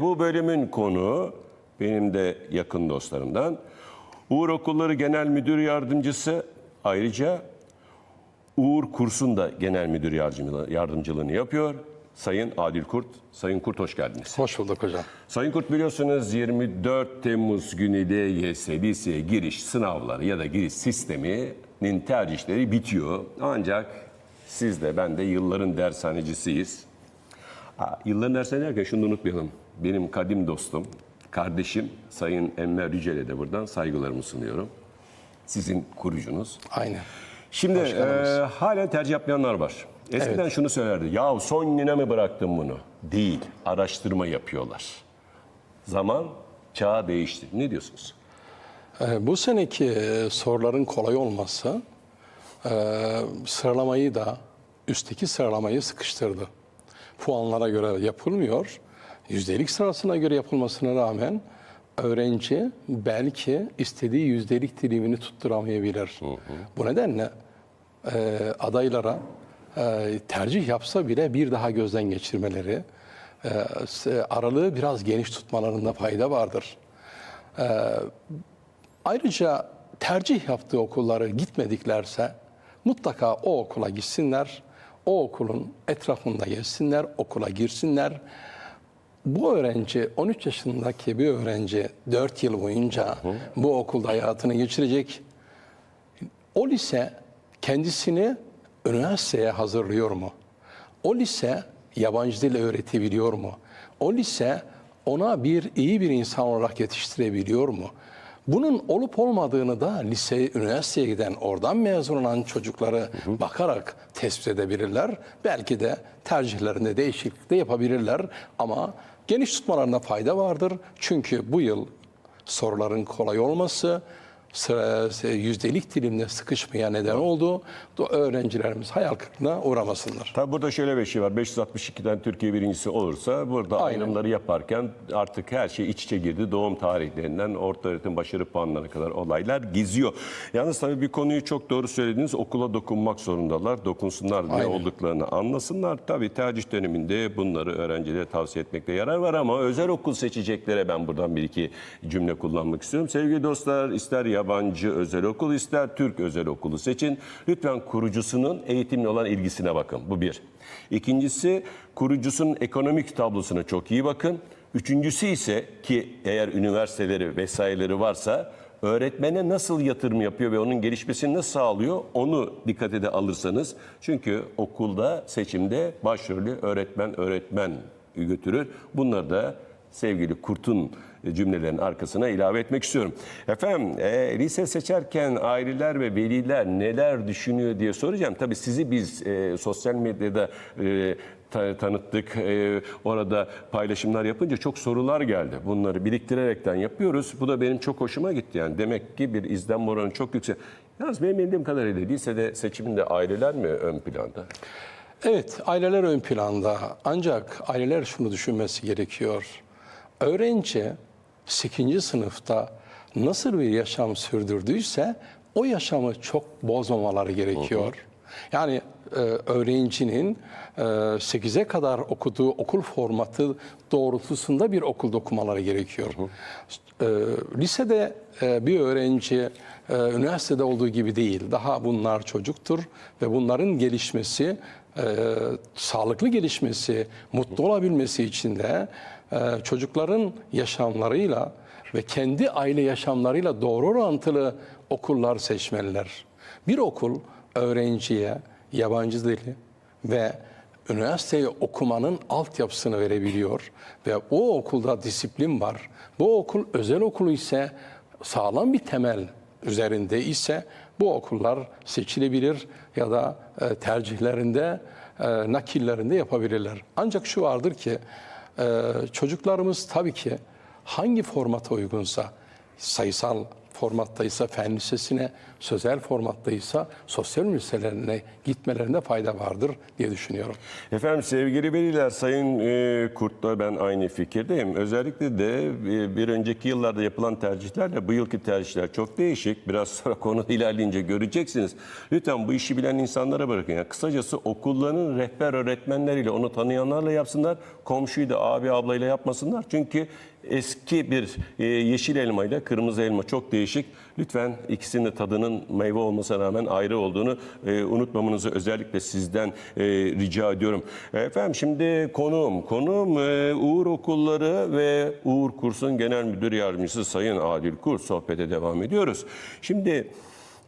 Bu bölümün konu benim de yakın dostlarımdan. Uğur Okulları Genel Müdür Yardımcısı ayrıca Uğur Kurs'un da Genel Müdür yardımcılığı- yardımcılığını yapıyor. Sayın Adil Kurt. Sayın Kurt hoş geldiniz. Hoş bulduk hocam. Sayın Kurt biliyorsunuz 24 Temmuz günü LYS, liseye giriş sınavları ya da giriş sisteminin tercihleri bitiyor. Ancak siz de ben de yılların dershanecisiyiz. Ha, yılların dershane derken şunu da unutmayalım. Benim kadim dostum, kardeşim Sayın Enver Yücel'e de buradan saygılarımı sunuyorum. Sizin kurucunuz. Aynen. Şimdi e, hala tercih yapmayanlar var. Eskiden şunu söylerdi. Ya son güne mi bıraktın bunu? Değil. Araştırma yapıyorlar. Zaman çağ değişti. Ne diyorsunuz? Ee, bu seneki e, soruların kolay olması e, sıralamayı da üstteki sıralamayı sıkıştırdı. Puanlara göre yapılmıyor. Yüzdelik sırasına göre yapılmasına rağmen öğrenci belki istediği yüzdelik dilimini tutturamayabilir. Bu nedenle e, adaylara e, tercih yapsa bile bir daha gözden geçirmeleri, e, aralığı biraz geniş tutmalarında fayda vardır. Ayrıca tercih yaptığı okulları gitmediklerse mutlaka o okula gitsinler. O okulun etrafında gezsinler, okula girsinler. Bu öğrenci, 13 yaşındaki bir öğrenci 4 yıl boyunca bu okulda hayatını geçirecek. O lise kendisini üniversiteye hazırlıyor mu? O lise yabancı dil öğretebiliyor mu? O lise ona bir iyi bir insan olarak yetiştirebiliyor mu? Bunun olup olmadığını da lise, üniversiteye giden, oradan mezun olan çocukları bakarak tespit edebilirler. Belki de tercihlerinde değişiklik de yapabilirler. Ama geniş tutmalarında fayda vardır. Çünkü bu yıl soruların kolay olması, yüzdelik dilimde sıkışmaya neden oldu. Öğrencilerimiz hayal kırıklığına uğramasınlar. Tabi burada şöyle bir şey var. 562'den Türkiye birincisi olursa burada Aynen. ayrımları yaparken artık her şey iç içe girdi. Doğum tarihlerinden orta öğretim başarı puanlarına kadar olaylar geziyor. Yalnız tabii bir konuyu çok doğru söylediniz. Okula dokunmak zorundalar. Dokunsunlar ne Aynen. olduklarını anlasınlar. Tabii tercih döneminde bunları öğrencilere tavsiye etmekte yarar var ama özel okul seçeceklere ben buradan bir iki cümle kullanmak istiyorum. Sevgili dostlar ister yabancı özel okul ister Türk özel okulu seçin. Lütfen kurucusunun eğitimle olan ilgisine bakın. Bu bir. İkincisi kurucusunun ekonomik tablosuna çok iyi bakın. Üçüncüsü ise ki eğer üniversiteleri vesaireleri varsa öğretmene nasıl yatırım yapıyor ve onun gelişmesini nasıl sağlıyor onu dikkate de alırsanız. Çünkü okulda seçimde başrolü öğretmen öğretmen götürür. Bunları da sevgili Kurt'un cümlelerin arkasına ilave etmek istiyorum. Efendim e, lise seçerken aileler ve veliler neler düşünüyor diye soracağım. Tabii sizi biz e, sosyal medyada e, ta- tanıttık. E, orada paylaşımlar yapınca çok sorular geldi. Bunları biriktirerekten yapıyoruz. Bu da benim çok hoşuma gitti. Yani demek ki bir izlenme oranı çok yüksek. Yalnız benim bildiğim kadarıyla lisede seçiminde aileler mi ön planda? Evet, aileler ön planda. Ancak aileler şunu düşünmesi gerekiyor. Öğrenci 8. sınıfta nasıl bir yaşam sürdürdüyse o yaşamı çok bozmamaları gerekiyor. Yani e, öğrencinin e, 8'e kadar okuduğu okul formatı doğrultusunda bir okulda okumaları gerekiyor. E, lisede e, bir öğrenci e, üniversitede olduğu gibi değil. Daha bunlar çocuktur ve bunların gelişmesi, e, sağlıklı gelişmesi, mutlu olabilmesi için de e, çocukların yaşamlarıyla ve kendi aile yaşamlarıyla doğru orantılı okullar seçmeliler. Bir okul öğrenciye yabancı dili ve üniversiteyi okumanın altyapısını verebiliyor ve o okulda disiplin var. Bu okul özel okul ise sağlam bir temel üzerinde ise bu okullar seçilebilir ya da e, tercihlerinde, e, nakillerinde yapabilirler. Ancak şu vardır ki e, çocuklarımız tabii ki hangi formata uygunsa sayısal formattaysa fen lisesine, sözel formattaysa sosyal üniversitelerine gitmelerinde fayda vardır diye düşünüyorum. Efendim sevgili veliler, Sayın e, Kurt'la ben aynı fikirdeyim. Özellikle de e, bir önceki yıllarda yapılan tercihlerle bu yılki tercihler çok değişik. Biraz sonra konu ilerleyince göreceksiniz. Lütfen bu işi bilen insanlara bırakın. Yani kısacası okulların rehber öğretmenleriyle, onu tanıyanlarla yapsınlar. Komşuyu da abi ablayla yapmasınlar. Çünkü eski bir e, yeşil elma ile kırmızı elma çok değişik. Lütfen ikisinin de tadının meyve olmasına rağmen ayrı olduğunu e, unutmamanızı özellikle sizden e, rica ediyorum. Efendim şimdi konuğum, konuğum Uğur Okulları ve Uğur Kurs'un Genel Müdür Yardımcısı Sayın Adil Kurs sohbete devam ediyoruz. Şimdi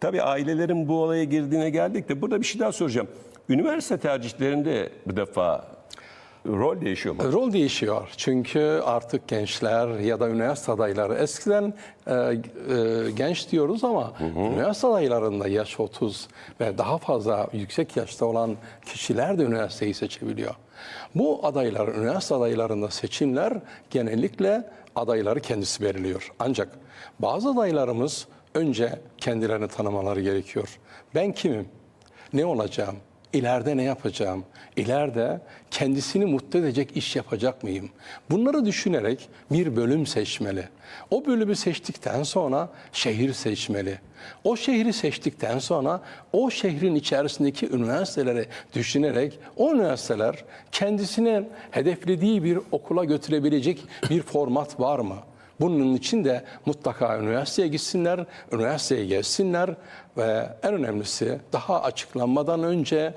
tabii ailelerin bu olaya girdiğine geldik de burada bir şey daha soracağım. Üniversite tercihlerinde bu defa rol değişiyor mu? Rol değişiyor çünkü artık gençler ya da üniversite adayları eskiden e, e, genç diyoruz ama üniversite adaylarında yaş 30 ve daha fazla yüksek yaşta olan kişiler de üniversiteyi seçebiliyor. Bu adaylar, üniversite adaylarında seçimler genellikle adayları kendisi belirliyor. Ancak bazı adaylarımız önce kendilerini tanımaları gerekiyor. Ben kimim? Ne olacağım? İleride ne yapacağım? İleride kendisini mutlu edecek iş yapacak mıyım? Bunları düşünerek bir bölüm seçmeli. O bölümü seçtikten sonra şehir seçmeli. O şehri seçtikten sonra o şehrin içerisindeki üniversiteleri düşünerek o üniversiteler kendisine hedeflediği bir okula götürebilecek bir format var mı? Bunun için de mutlaka üniversiteye gitsinler, üniversiteye gelsinler ve en önemlisi daha açıklanmadan önce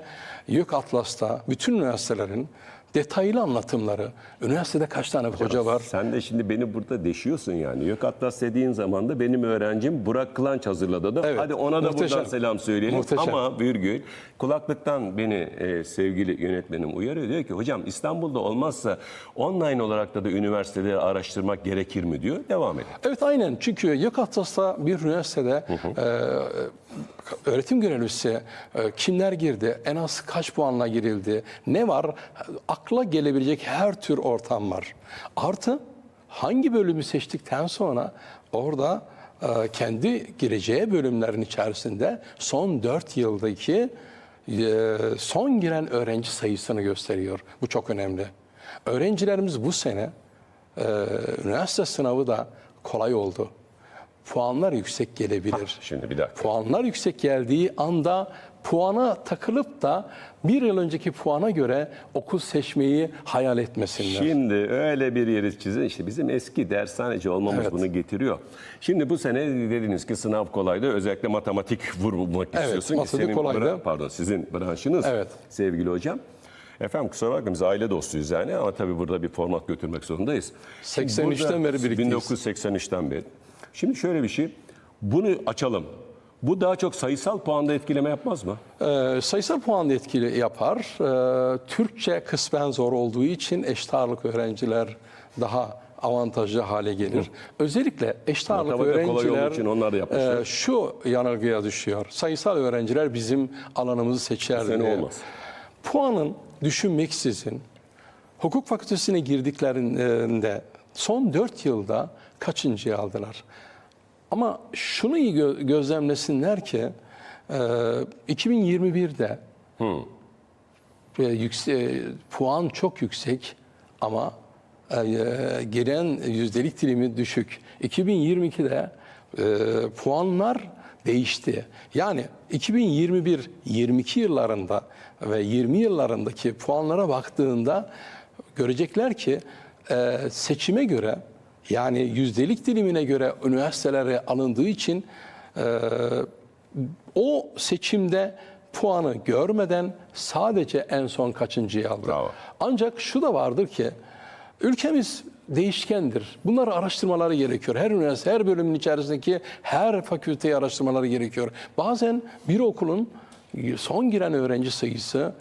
YÖK Atlas'ta bütün üniversitelerin detaylı anlatımları, üniversitede kaç tane hoca var, Sen de şimdi beni burada deşiyorsun yani. Yok Atlas dediğin zaman da benim öğrencim Burak Kılanç hazırladı da. Evet, Hadi ona da muhteşem. buradan selam söyleyelim. Muhteşem. Ama virgül kulaklıktan beni e, sevgili yönetmenim uyarıyor. Diyor ki hocam İstanbul'da olmazsa online olarak da da üniversiteleri araştırmak gerekir mi diyor. Devam edin. Evet aynen çünkü YÖK Atlas'ta bir üniversitede e, öğretim görevlisi e, kimler girdi, en az kaç puanla girildi, ne var, akla gelebilecek her tür ortam var. Artı hangi bölümü seçtikten sonra orada e, kendi gireceği bölümlerin içerisinde son 4 yıldaki e, son giren öğrenci sayısını gösteriyor. Bu çok önemli. Öğrencilerimiz bu sene üniversite sınavı da kolay oldu. Puanlar yüksek gelebilir. Şimdi bir dakika. Puanlar yüksek geldiği anda puana takılıp da bir yıl önceki puana göre okul seçmeyi hayal etmesinler. Şimdi öyle bir yeri çizin. İşte bizim eski dershaneci olmamız Evet. bunu getiriyor. Şimdi bu sene dediniz ki sınav kolaydı. Özellikle matematik vurmak Evet, istiyorsun. ki matematik kolaydı. pardon sizin branşınız Evet. sevgili hocam. Efendim kusura bakmayın biz aile dostuyuz yani ama tabii burada bir format götürmek zorundayız. Şimdi 83'ten beri birlikteyiz. 1983'ten beri. Şimdi şöyle bir şey. Bunu açalım. Bu daha çok sayısal puanda etkileme yapmaz mı? Ee, sayısal puan da etkili yapar. Ee, Türkçe kısmen zor olduğu için eşit ağırlık öğrenciler daha avantajlı hale gelir. Özellikle eşit ağırlık öğrenciler için onlar da yapmışlar. e, şu yanılgıya düşüyor. Sayısal öğrenciler bizim alanımızı seçer sene diye. olmaz. Puanın düşünmeksizin hukuk fakültesine girdiklerinde son 4 yılda kaçıncıyı aldılar? Ama şunu iyi gö- gözlemlesinler ki e, 2021'de e, yükse- puan çok yüksek ama e, gelen yüzdelik dilimi düşük. 2022'de e, puanlar değişti. Yani 2021-22 yıllarında ve 20 yıllarındaki puanlara baktığında görecekler ki e, seçime göre yani yüzdelik dilimine göre üniversitelere alındığı için e, o seçimde puanı görmeden sadece en son kaçıncıyı aldı. Bravo. Ancak şu da vardır ki ülkemiz değişkendir. Bunları araştırmaları gerekiyor. Her üniversite, her bölümün içerisindeki her fakülteyi araştırmaları gerekiyor. Bazen bir okulun son giren öğrenci sayısı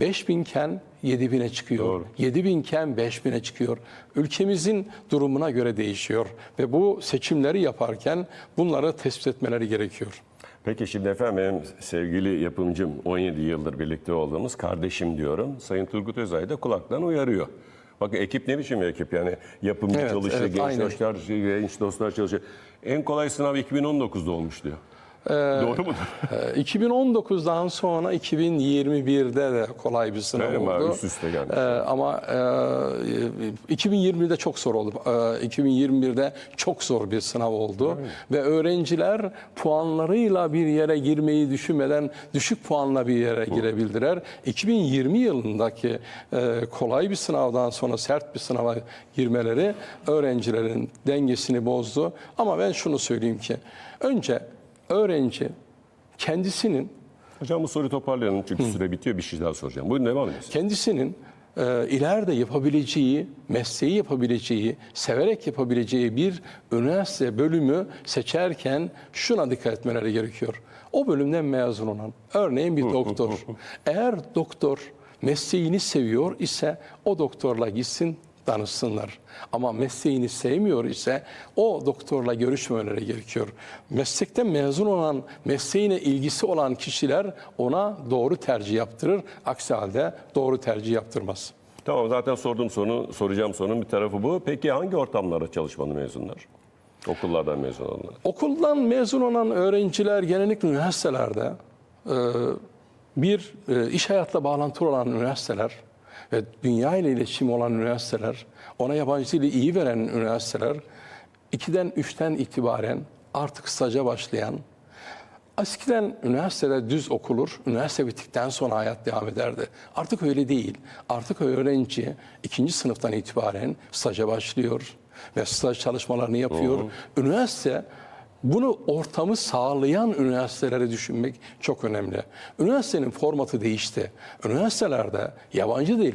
5000 iken 7000'e çıkıyor. Doğru. 7000 iken 5000'e çıkıyor. Ülkemizin durumuna göre değişiyor ve bu seçimleri yaparken bunları tespit etmeleri gerekiyor. Peki şimdi efendim benim sevgili yapımcım 17 yıldır birlikte olduğumuz kardeşim diyorum. Sayın Turgut Özay da kulaktan uyarıyor. Bakın ekip ne biçim bir ekip yani yapımcı Evet, çalışıyor, evet, genç dostlar, genç dostlar çalışıyor. En kolay sınav 2019'da olmuş diyor. Doğru mudur? Ee, 2019'dan sonra 2021'de de kolay bir sınav Evet, ama oldu. üst üste gelmiş. Ee, ama e, 2020'de çok zor oldu. Ee, 2021'de çok zor bir sınav oldu. Ve öğrenciler puanlarıyla bir yere girmeyi düşünmeden düşük puanla bir yere girebildiler. 2020 yılındaki e, kolay bir sınavdan sonra sert bir sınava girmeleri öğrencilerin dengesini bozdu. Ama ben şunu söyleyeyim ki önce öğrenci kendisinin Hocam bu soruyu toparlayalım çünkü süre bitiyor. Bir şey daha soracağım. Buyurun devam edin. kendisinin e, ileride yapabileceği, mesleği yapabileceği, severek yapabileceği bir üniversite bölümü seçerken şuna dikkat etmeleri gerekiyor. O bölümden mezun olan, örneğin bir doktor. Eğer doktor mesleğini seviyor ise o doktorla gitsin danışsınlar. Ama mesleğini sevmiyor ise o doktorla görüşmemeleri gerekiyor. Meslekten mezun olan, mesleğine ilgisi olan kişiler ona doğru tercih yaptırır. Aksi halde doğru tercih yaptırmaz. Tamam zaten sorduğum sorunu, soracağım sorunun bir tarafı bu. Peki hangi ortamlarda çalışmalı mezunlar? Okullardan mezun olanlar. Okuldan mezun olan öğrenciler genellikle üniversitelerde e, bir e, iş hayatla bağlantılı olan üniversiteler ve dünya ile iletişim olan üniversiteler, ona yabancı dili iyi veren üniversiteler, 2'den 3'ten itibaren artık staja başlayan, Eskiden üniversitede düz okulur, üniversite bittikten sonra hayat devam ederdi. Artık öyle değil. Artık öğrenci ikinci sınıftan itibaren staja başlıyor ve staj çalışmalarını yapıyor. Üniversite bunu ortamı sağlayan üniversiteleri düşünmek çok önemli. Üniversitenin formatı değişti. Üniversitelerde yabancı dil,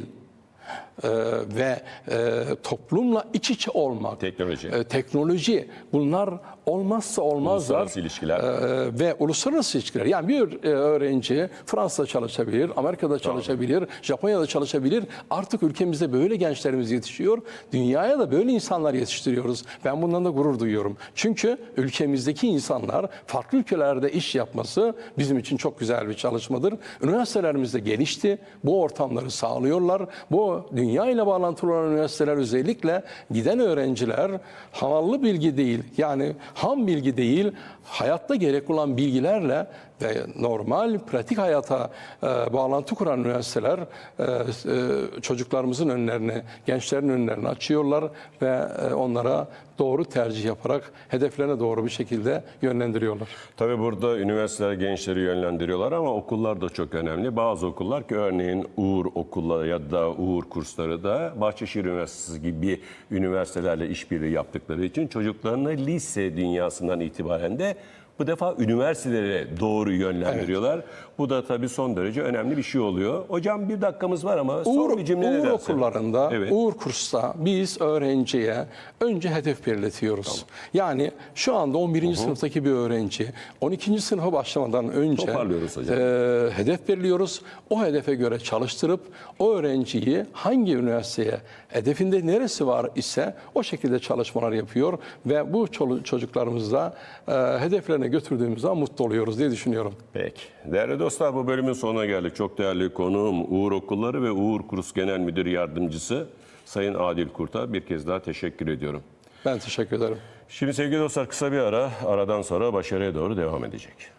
e, ve e, toplumla iç içe olmak, Teknoloji. e, teknoloji bunlar olmazsa olmazlar. Uluslararası ilişkiler. E, ve uluslararası ilişkiler. Yani bir e, öğrenci Fransa'da çalışabilir, Amerika'da çalışabilir, Japonya'da çalışabilir. Artık ülkemizde böyle gençlerimiz yetişiyor. Dünyaya da böyle insanlar yetiştiriyoruz. Ben bundan da gurur duyuyorum. Çünkü ülkemizdeki insanlar farklı ülkelerde iş yapması bizim için çok güzel bir çalışmadır. Üniversitelerimiz de gelişti. Bu ortamları sağlıyorlar. Bu dünya ile bağlantılı olan üniversiteler özellikle giden öğrenciler havallı bilgi değil yani ham bilgi değil hayatta gerekli olan bilgilerle ve normal pratik hayata e, bağlantı kuran üniversiteler e, e, çocuklarımızın önlerini, gençlerin önlerini açıyorlar ve e, onlara doğru tercih yaparak hedeflerine doğru bir şekilde yönlendiriyorlar. Tabii burada üniversiteler gençleri yönlendiriyorlar ama okullar da çok önemli. Bazı okullar ki örneğin Uğur okulları ya da Uğur kursları da Bahçeşehir Üniversitesi gibi üniversitelerle işbirliği yaptıkları için çocuklarını lise dünyasından itibaren de bu defa üniversitelere doğru yönlendiriyorlar. Bu da tabii son derece önemli bir şey oluyor. Hocam bir dakikamız var ama son Uğur, bir cümle Uğur okullarında, Evet. Uğur kursta biz öğrenciye önce hedef belirletiyoruz. Yani şu anda 11. sınıftaki bir öğrenci 12. sınıfa başlamadan önce Toparlıyoruz hocam. e, hedef belirliyoruz. O hedefe göre çalıştırıp o öğrenciyi hangi üniversiteye, hedefinde neresi var ise o şekilde çalışmalar yapıyor ve bu çocuklarımızla e, hedeflerine götürdüğümüz zaman mutlu oluyoruz diye düşünüyorum. Peki. Değerli dostlar bu bölümün sonuna geldik. Çok değerli konuğum Uğur Okulları ve Uğur Kurs Genel Müdür Yardımcısı Sayın Adil Kurt'a bir kez daha teşekkür ediyorum. Ben teşekkür ederim. Şimdi sevgili dostlar kısa bir ara, aradan sonra başarıya doğru devam edecek.